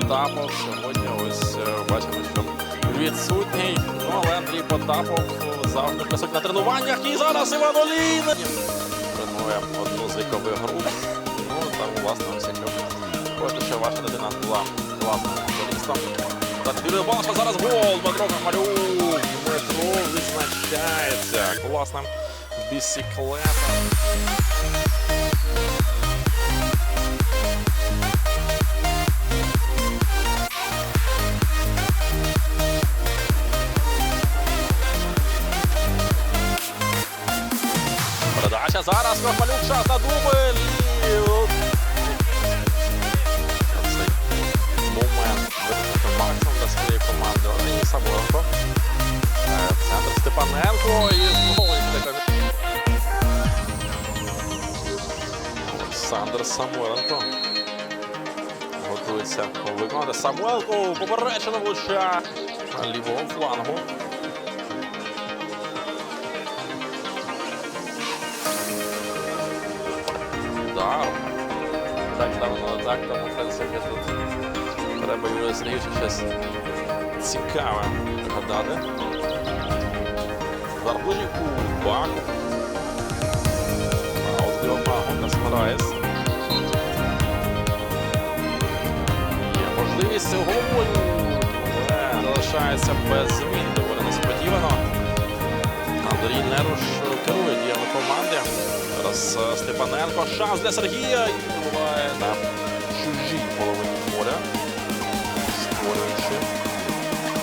Потапов сьогодні ось е, бачимо, що відсутній. Ну, але Андрій Потапов завжди присутній на тренуваннях. І зараз Іван Олійник тренує одну з вікових груп. Ну, там, власне, ось якщо хочете, щоб ваша дитина була класним футболістом. Юрій Балаша зараз гол. Дмитро Камалюк. Дмитро відзначається. Класна бісіклета. Кохмалюк час на дубль. І Цей момент максимум для своєї команди. Олені Самойленко. Е, Центр Степаненко і знову. Олександр Самойленко. Готується виконати Самойленко. Поперечина влуча лівого флангу. Так давно так, тому принципі тут треба Юрія Сергійовича щось цікаве пригадати. Удар ближній у бак. А от Діома Касмараєс. Є можливість головою, але залишається без змін. Доволі несподівано. Андрій Неруш керує діями команди. Зараз е, Степаненко. Шанс для Сергія. І буває на чужій половині поля. Створюючи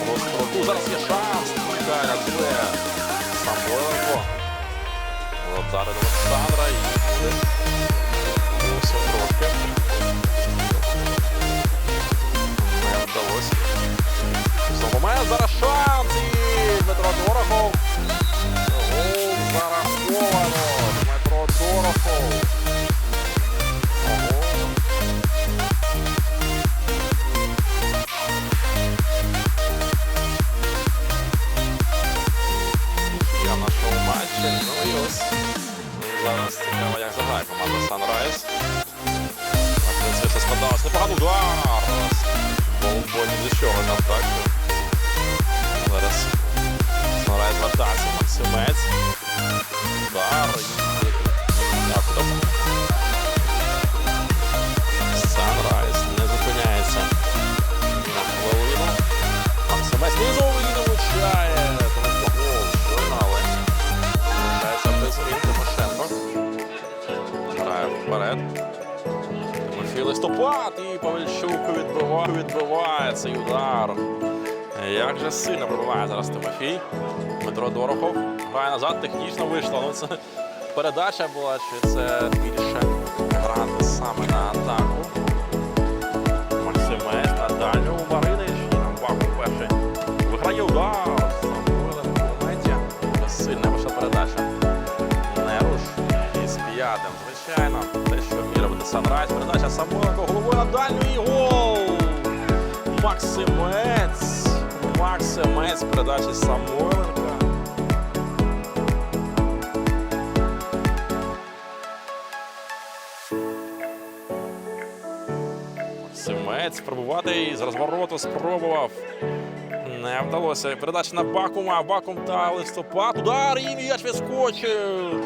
простроту. Зараз є шанс. Чекає Це. Самойленко. Удари Зараз цікаво, як заграє команда Sunrise. В принципі, все складалося. Непогано удар. Голбой ні до чого там так. Листопад і Павельчук відбиває, відбиває цей удар. Як же сильно пробиває зараз Тимофій. Дмитро Дорохов грає назад, технічно вийшло. Ну, це передача була, чи це більше грати саме на атаку. Максимець на дальню Маринич. І нам Баку перший. Виграє удар. Сильна ваша передача. Неруш із п'ятим. Звичайно, Санрайз. Передача Самойленко головою на дальню і гол. Максимець. Максимець передачі Самойленка. Максимець пробувати і з розвороту спробував. Не вдалося. Передача на Бакума. Бакум та листопад. Удар і м'яч відскочив.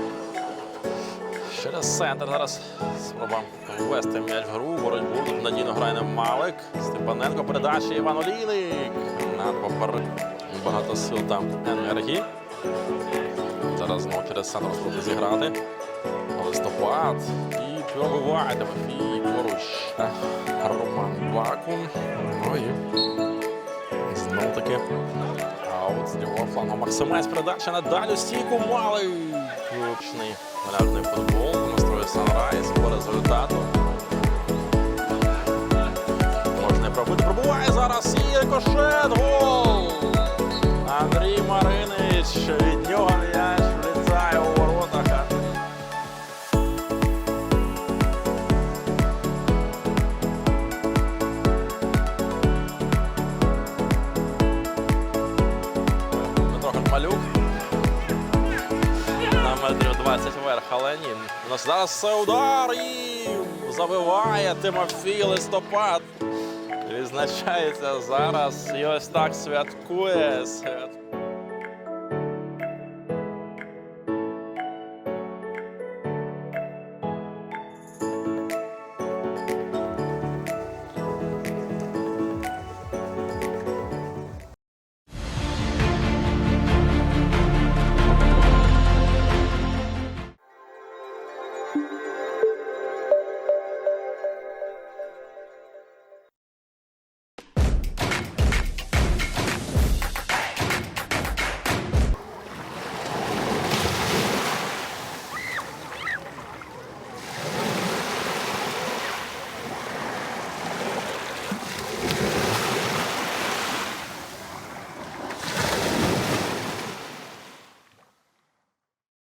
Через центр зараз спроба ввести м'яч в гру. Боротьбу тут надійно грає Малик. Степаненко передача Іван Олійник. Над поперед. Багато сил там енергії. Зараз знову через центр спробує зіграти. Листопад. І пробиває Тимофій поруч. Роман Бакум. Ну і знову таки. Аут з лівого флангу Максимець передача на дальню стійку. Малий. Влучний пляжний футбол. Демонструє Санрайз по результату. 20 вверх, але ні. У нас зараз удар і забиває Тимофій Листопад. Відзначається зараз і ось так святкує. Свят...